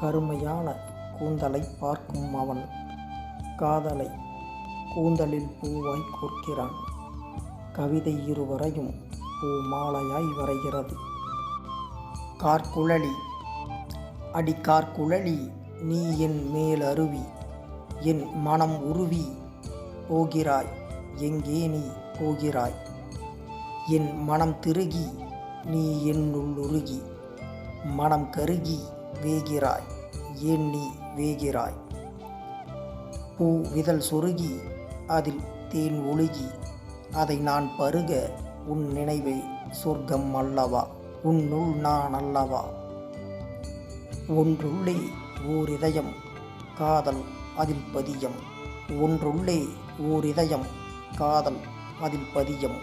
கருமையான கூந்தலை பார்க்கும் அவன். காதலை கூந்தலில் பூவாய் கோர்க்கிறான். கவிதை இருவரையும் பூ மாலையாய் வரைகிறது. கார்குழலி அடி கார்குழலி நீ என் மேல் அருவி என் மனம் உருவி போகிறாய். எங்கே நீ போகிறாய்? என் மனம் திருகி நீ என்னுள் உருகி மனம் கருகி வேகிறாய் ஏன் நீ வேகிறாய். பூ விதல் சொருகி அதில் தேன் ஒழுகி அதை நான் பருக உன் நினைவை சொர்க்கம் அல்லவா? உன்னுள் நான் அல்லவா? ஒன்றுள்ளே ஓர் இதயம் காதல் அதில் பதியம். ஒன்றுள்ளே ஓர் இதயம் காதல் அதில் பதியம்.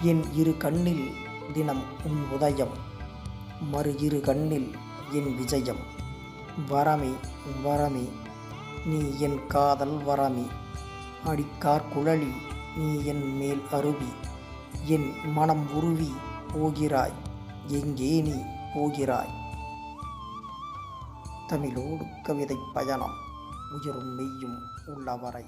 என் இரு கண்ணில் தினம் உன் உதயம் மறு இரு கண்ணில் என் விஜயம். வரமே வரமே நீ என் காதல் வரமே. அடிக்கார் குழலி நீ என் மேல் அருவி. என் மனம் உருவி போகிறாய் எங்கே நீ போகிறாய்? தமிழோடு கவிதை பயணம் உயிரும் மெய்யும் உள்ளவரை.